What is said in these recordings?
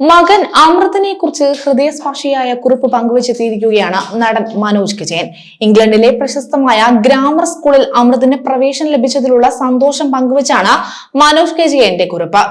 മകൻ അമൃതിനെ കുറിച്ച് ഹൃദയസ്പർശിയായ കുറിപ്പ് പങ്കുവച്ചെത്തിയിരിക്കുകയാണ് നടൻ മനോജ് കിജയൻ ഇംഗ്ലണ്ടിലെ പ്രശസ്തമായ ഗ്രാമർ സ്കൂളിൽ അമൃതിന് പ്രവേശനം ലഭിച്ചതിലുള്ള സന്തോഷം പങ്കുവച്ചാണ് മനോജ് കെ ജയന്റെ കുറിപ്പ്.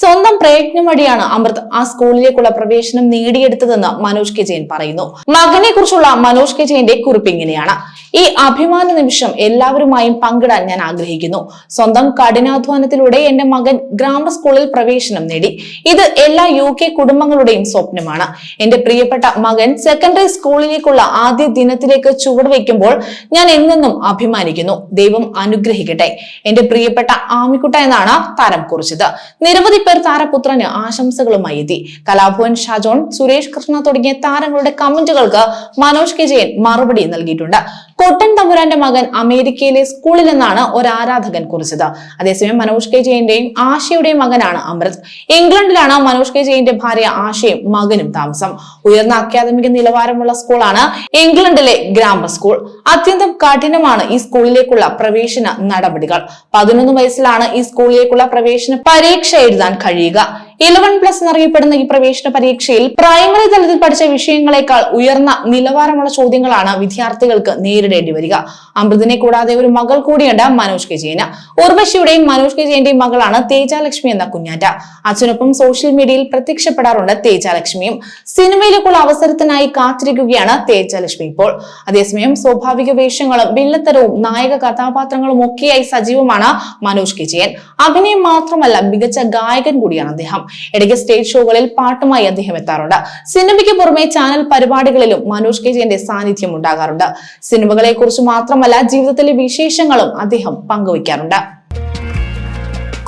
സ്വന്തം പ്രയത്നം വഴിയാണ് അമൃത് ആ സ്കൂളിലേക്കുള്ള പ്രവേശനം നേടിയെടുത്തതെന്ന് മനോജ് കെ ജയൻ പറയുന്നു. മകനെ കുറിച്ചുള്ള മനോജ് കെ ജയന്റെ കുറിപ്പ് ഇങ്ങനെയാണ്. ഈ അഭിമാന നിമിഷം എല്ലാവരുമായും പങ്കിടാൻ ഞാൻ ആഗ്രഹിക്കുന്നു. സ്വന്തം കഠിനാധ്വാനത്തിലൂടെ എന്റെ മകൻ ഗ്രാമ സ്കൂളിൽ പ്രവേശനം നേടി. ഇത് എല്ലാ യു കെ കുടുംബങ്ങളുടെയും സ്വപ്നമാണ്. എന്റെ പ്രിയപ്പെട്ട മകൻ സെക്കൻഡറി സ്കൂളിലേക്കുള്ള ആദ്യ ദിനത്തിലേക്ക് ചുവടുവെക്കുമ്പോൾ ഞാൻ എന്നെന്നും അഭിമാനിക്കുന്നു. ദൈവം അനുഗ്രഹിക്കട്ടെ. എന്റെ പ്രിയപ്പെട്ട ആമിക്കുട്ട എന്നാണ് താരം കുറിച്ചത്. നിരവധി പേർ താരപുത്രന് ആശംസകളുമായി എത്തി. കലാഭവൻ ഷാജോൺ സുരേഷ് കൃഷ്ണ തുടങ്ങിയ താരങ്ങളുടെ കമന്റുകൾക്ക് മനോജ് കെ ജയൻ മറുപടി നൽകിയിട്ടുണ്ട്. കൊട്ടൻ തമ്പുരാന്റെ മകൻ അമേരിക്കയിലെ സ്കൂളിൽ നിന്നാണ് ഒരു ആരാധകൻ കുറിച്ചത്. അതേസമയം മനോജ് കെ ജയന്റെയും ആശയുടെയും മകനാണ് അമൃത്. ഇംഗ്ലണ്ടിലാണ് മനോജ് കെ ജയന്റെ ഭാര്യ ആശയും മകനും താമസം. ഉയർന്ന അക്കാദമിക നിലവാരമുള്ള സ്കൂളാണ് ഇംഗ്ലണ്ടിലെ ഗ്രാമർ സ്കൂൾ. അത്യന്തം കഠിനമാണ് ഈ സ്കൂളിലേക്കുള്ള പ്രവേശന നടപടികൾ. പതിനൊന്ന് വയസ്സിലാണ് ഈ സ്കൂളിലേക്കുള്ള പ്രവേശന പരീക്ഷ എഴുതാൻ കഴിയുക. ഇലവൻ പ്ലസ് എന്നറിയപ്പെടുന്ന ഈ പ്രവേശന പരീക്ഷയിൽ പ്രൈമറി തലത്തിൽ പഠിച്ച വിഷയങ്ങളെക്കാൾ ഉയർന്ന നിലവാരമുള്ള ചോദ്യങ്ങളാണ് വിദ്യാർത്ഥികൾക്ക് നേരിടേണ്ടി വരിക. അമൃതിനെ കൂടാതെ ഒരു മകൾ കൂടിയുണ്ട് മനോജ് കെ ജയന് ഉർവശിയുടെയും മനോജ് കെ ജയന്റെയും മകളാണ് തേജാലക്ഷ്മി എന്ന കുഞ്ഞാറ്റ. അച്ഛനൊപ്പം സോഷ്യൽ മീഡിയയിൽ പ്രത്യക്ഷപ്പെടാറുണ്ട് തേജാലക്ഷ്മിയും. സിനിമയിലേക്കുള്ള അവസരത്തിനായി കാത്തിരിക്കുകയാണ് തേജാലക്ഷ്മി ഇപ്പോൾ. അതേസമയം സ്വാഭാവിക വേഷങ്ങളും വില്ലത്തരവും നായക കഥാപാത്രങ്ങളും ഒക്കെയായി സജീവമാണ് മനോജ് കെ ജയൻ അഭിനയം മാത്രമല്ല മികച്ച ഗായകൻ കൂടിയാണ് അദ്ദേഹം. ഇടയ്ക്ക് സ്റ്റേജ് ഷോകളിൽ പാട്ടുമായി അദ്ദേഹം എത്താറുണ്ട്. സിനിമയ്ക്ക് പുറമെ ചാനൽ പരിപാടികളിലും മനോജ് കെ ജയന്റെ സാന്നിധ്യം ഉണ്ടാകാറുണ്ട്. സിനിമകളെ കുറിച്ച് മാത്രമല്ല ജീവിതത്തിലെ വിശേഷങ്ങളും അദ്ദേഹം പങ്കുവയ്ക്കാറുണ്ട്.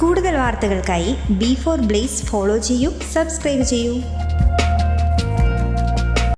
കൂടുതൽ വാർത്തകൾക്കായി ബി ഫോർ ബ്ലേസ് ഫോളോ ചെയ്യൂ സബ്സ്ക്രൈബ് ചെയ്യൂ.